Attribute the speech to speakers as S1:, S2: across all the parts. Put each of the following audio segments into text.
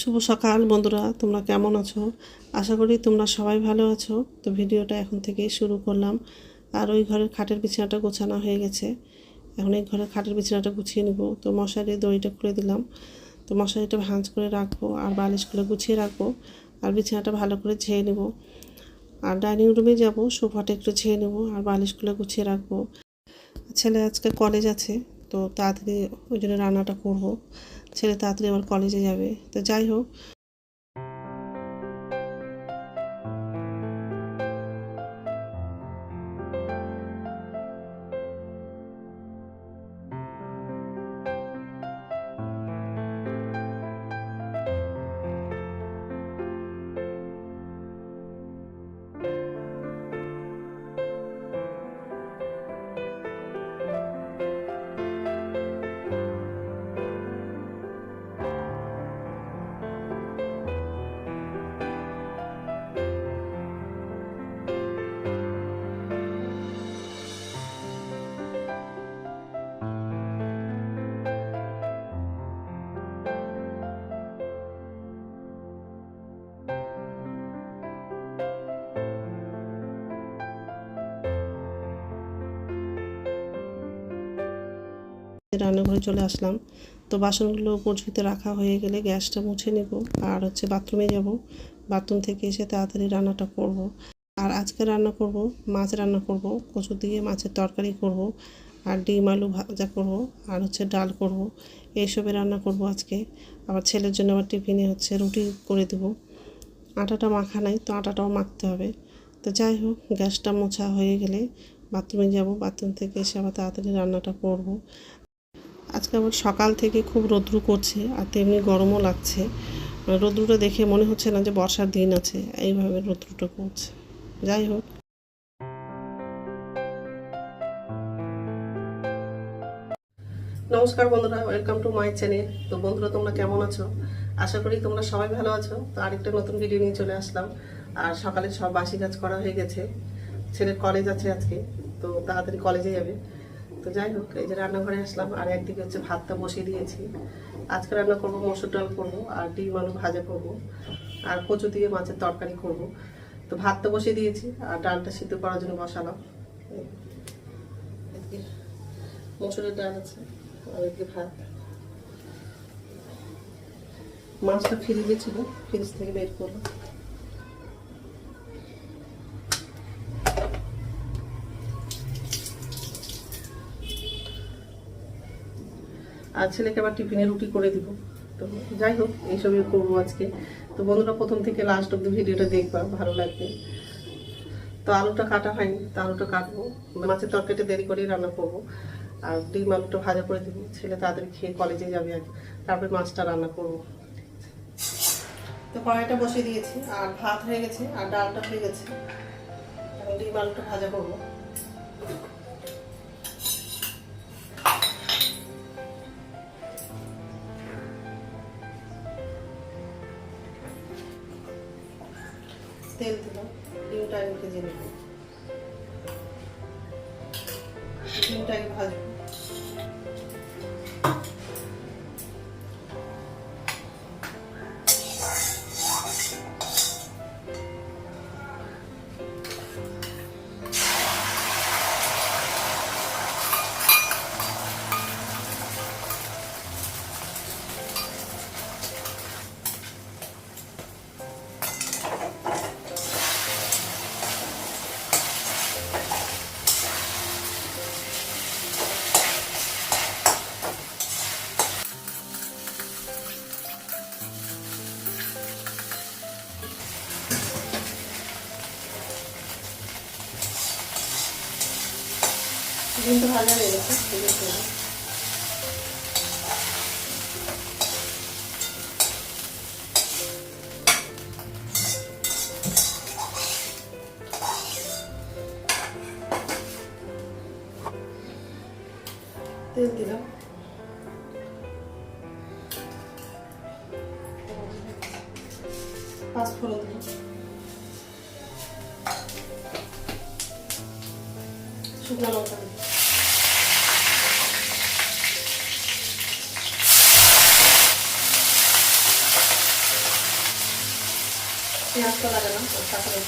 S1: শুভ সকাল বন্ধুরা, তোমরা কেমন আছো? আশা করি তোমরা সবাই ভালো আছো। তো ভিডিওটা এখন থেকেই শুরু করলাম। আর ওই ঘরের খাটের বিছানাটা গোছানো হয়ে গেছে। এখন এই ঘরের খাটের বিছানাটা গুছিয়ে নিব। তো মশারির দড়িটা খুলে দিলাম। তো মশারিটা ভাঁজ করে রাখব আর বালিশগুলো গুছিয়ে রাখব আর বিছানাটা ভালো করে ঝেয়ে নেব। আর ডাইনিং রুমে যাব, সোফাটা একটু ঝেয়ে নেব আর বালিশগুলো গুছিয়ে রাখব। ছেলে আজকে কলেজ আছে। তো তাড়াতাড়ি ওই জন্য রান্নাটা করব। ছেলে তাড়াতাড়ি আমার কলেজে যাবে। তো যাই হোক রান্নাঘরে চলে আসলাম। তো বাসনগুলো পরিচিত রাখা হয়ে গেলে গ্যাসটা মুছে নেব আর হচ্ছে বাথরুমে যাব। বাথরুম থেকে এসে তাড়াতাড়ি রান্নাটা করব। আর আজকে রান্না করব, মাছ রান্না করব, কচু দিয়ে মাছের তরকারি করব, আর ডিম আলু ভাজা করব, আর হচ্ছে ডাল করব। এইসবে রান্না করব আজকে। আবার ছেলের জন্য আবার টিফিনে হচ্ছে রুটি করে দেব। আটাটা মাখা নাই, তো আটাটাও মাখতে হবে। তো যাই হোক, গ্যাসটা মোছা হয়ে গেলে বাথরুমে যাব। বাথরুম থেকে এসে আবার তাড়াতাড়ি রান্নাটা করব। আজকে আবার সকাল থেকে খুব রৌদ্রু করছে আর তেমনি গরমও লাগছে। রৌদ্রুটা দেখে মনে হচ্ছে না যে বর্ষার দিন আছে, এইভাবে রৌদ্রুটা করছে। যাই হোক। নমস্কার বন্ধুরা ওয়েলকাম টু মাই চ্যানেল তো বন্ধুরা, তোমরা কেমন আছো? আশা করি তোমরা সবাই ভালো আছো। তো আরেকটা নতুন ভিডিও নিয়ে চলে আসলাম। আর সকালে সব বাসি কাজ করা হয়ে গেছে। ছেলের কলেজ আছে আজকে, তো তাড়াতাড়ি কলেজে যাবে। তো যাই হোক, এই যে রান্নাঘরে আসলাম, আর একদিকে হচ্ছে ভাতটা বসিয়ে দিয়েছি। আজকে রান্না করব মসুর ডাল করব আর ডিম আলু ভাজা করব, আর কচু দিয়ে মাছের তরকারি করব। তো ভাতটা বসিয়ে দিয়েছি, আর ডালটা সিদ্ধ করার জন্য বসালাম। মসুরের ডাল আছে, আর এদিকে ভাত। মাছটা ফ্রিজে ছিল, ফ্রিজ থেকে বের করলাম। আর ছেলেকে আবার টিফিনে রুটি করে দিব। তো যাই হোক, এইসবই করব আজকে। তো বন্ধুরা, প্রথম থেকে লাস্ট অব্দি ভিডিওটা দেখবা, ভালো লাগবে। তো আলুটা কাটা হয়নি, তো আলুটা কাটবো। মাছের তরকারিটা দেরি করেই রান্না করব। আর ডিম আলুটা ভাজা করে দিব। ছেলে তাদের খেয়ে কলেজে যাবে আর তারপরে মাছটা রান্না করব। তো কড়াইটা বসিয়ে দিয়েছি। আর ভাত হয়ে গেছে, আর ডালটা হয়ে গেছে। ডিম আলুটা ভাজা করব। ডিমটা ভাজা হয়ে গেছে তেলে তেল দিলাম। পাঁচ ফোড়ন দিলাম। শুকনো লঙ্কা দিলাম পেঁয়াজটা লাগে না তারপরে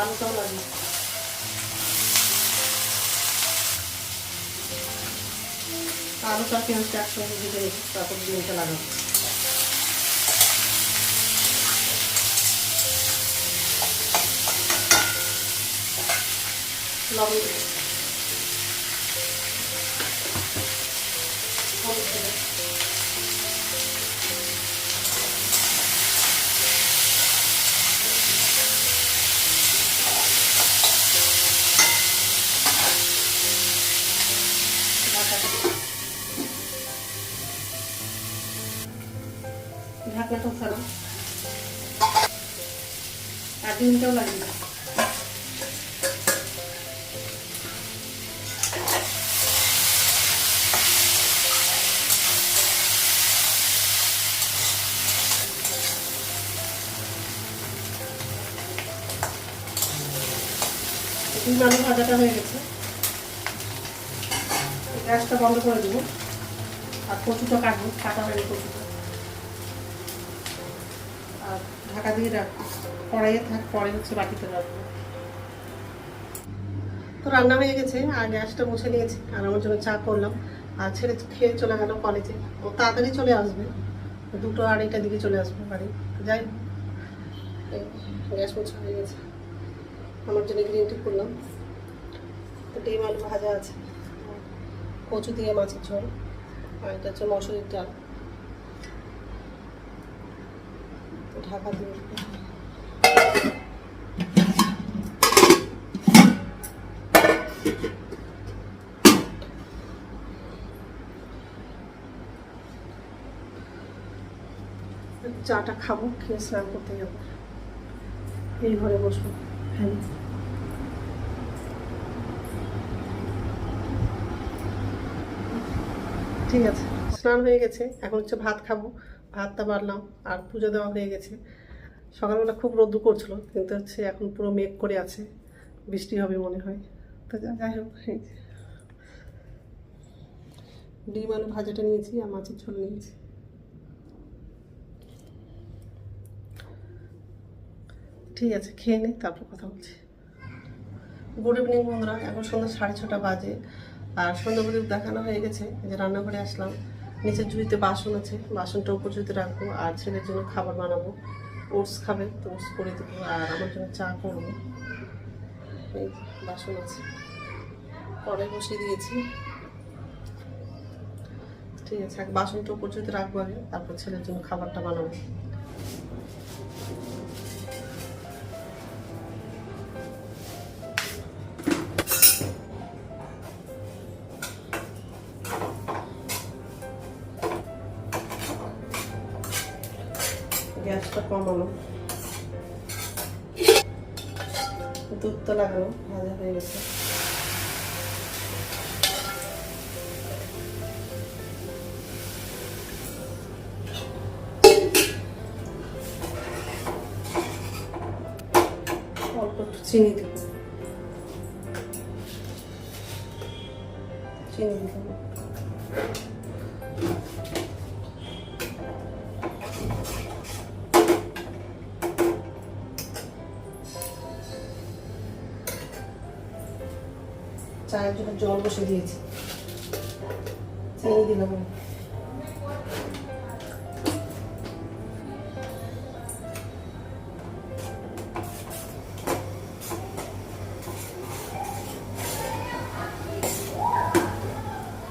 S1: আলুটাও লাগে আলুটা পেঁয়াজটা একসঙ্গে ভেজে নিই তারপর ডিমটা লাগাবো। লবণ ঢাকনাটাও ছাড়া আর ডিমটাও লাগবে ডিম আলু ভাজাটা হয়ে গেছে। গ্যাসটা বন্ধ করে দেবো। আর কচুটা কাটবো, কাটা হয়নি কচুটা। ঢাকা দিয়ে রাখব কড়াইয়ে থাক, পরে হচ্ছে বাটিতে রাখব। তো রান্না হয়ে গেছে, আর গ্যাসটা মুছে নিয়েছি, আর আমার জন্য চা করলাম, আর ছেড়ে খেয়ে চলে গেল কলেজে ও তাড়াতাড়ি চলে আসবে, দুটো আড়াইটার দিকে চলে আসবে বাড়ি। যাই গ্যাস মুছা হয়ে গেছে। আমার জন্য গ্রিন টি করলাম। তো ডিম, আলু ভাজা আছে, কচু দিয়ে মাছের ঝোল, আর এটা হচ্ছে মসুরির ডাল। তো ঢাকা দিয়ে চাটা খাব, খেয়ে স্নান করতে যাব। এই ঘরে বসবো। হ্যাঁ। ঠিক আছে, স্নান হয়ে গেছে। এখন হচ্ছে ভাত খাব। ভাতটা বাড়লাম, আর পুজো দেওয়া হয়ে গেছে। সকালবেলা খুব রোদ্দু করছিল, কিন্তু হচ্ছে এখন পুরো মেঘ করে আছে, বৃষ্টি হবে মনে হয়। তো যাই হোক ডিম আলু ভাজাটা নিয়েছি, আর মাছের ঝোল নিয়েছি। ঠিক আছে, খেয়ে নে, তারপর কথা বলছি। গুড ইভিনিং বন্ধুরা, এখন সন্ধ্যা সাড়ে ছটা বাজে, আর সন্ধ্যা দেখানো হয়ে গেছে যে রান্নাঘরে আসলাম। নিচের ঝুড়িতে বাসন আছে বাসনটা উপর ঝুড়িতে রাখব, আর ছেলের জন্য খাবার বানাবো। ওটস খাবে, তো ওটস করে দেবো, আর আমার জন্য চা করব। এই বাসন আছে। পরে বসিয়ে দিয়েছি। ঠিক আছে বাসনটা উপর ঝুড়িতে রাখব আগে, তারপর ছেলের জন্য খাবারটা বানাবো। কমানো দুধটা লাগানো ভাজা হয়ে গেছে। অল্প একটু চিনি দিব চিনি দিলাম। চায়ের জন্য জল বসে দিয়েছি। চিনি দিলাম।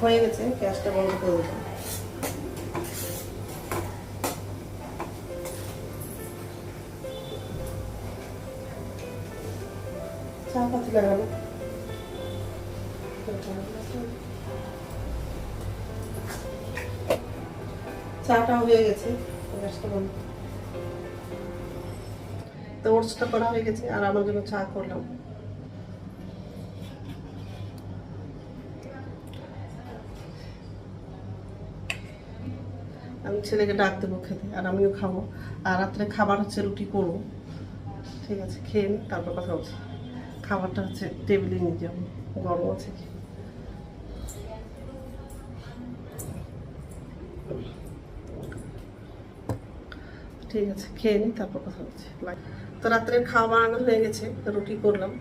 S1: হয়ে গেছে, গ্যাসটা বন্ধ করে দিলাম। চা পাতি লাগানো চাটা হয়ে গেছে গ্যাসটা তো ওটসটা করা হয়ে গেছে, আর আমার জন্য চা করলাম। আমি ছেলেকে ডাক দেবো খেতে, আর আমিও খাব। আর রাত্রে খাবার হচ্ছে রুটি করব। ঠিক আছে, খেয়ে তারপর কথা হচ্ছে খাবারটা হচ্ছে টেবিলে নিয়ে যাব, গরম আছে কি? ঠিক আছে, খেয়ে নিই তারপর কথা হচ্ছে। তো রাত্রের খাওয়া বানানো হয়ে গেছে রুটি করলাম।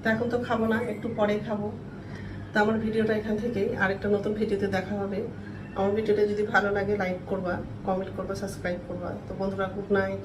S1: তো এখন তো খাব না, একটু পরে খাব। তো আমার ভিডিওটা এখান থেকেই, আরেকটা নতুন ভিডিওতে দেখা হবে। আমার ভিডিওটা যদি ভালো লাগে লাইক করবা কমেন্ট করবা সাবস্ক্রাইব করবা। তো বন্ধুরা গুড নাইট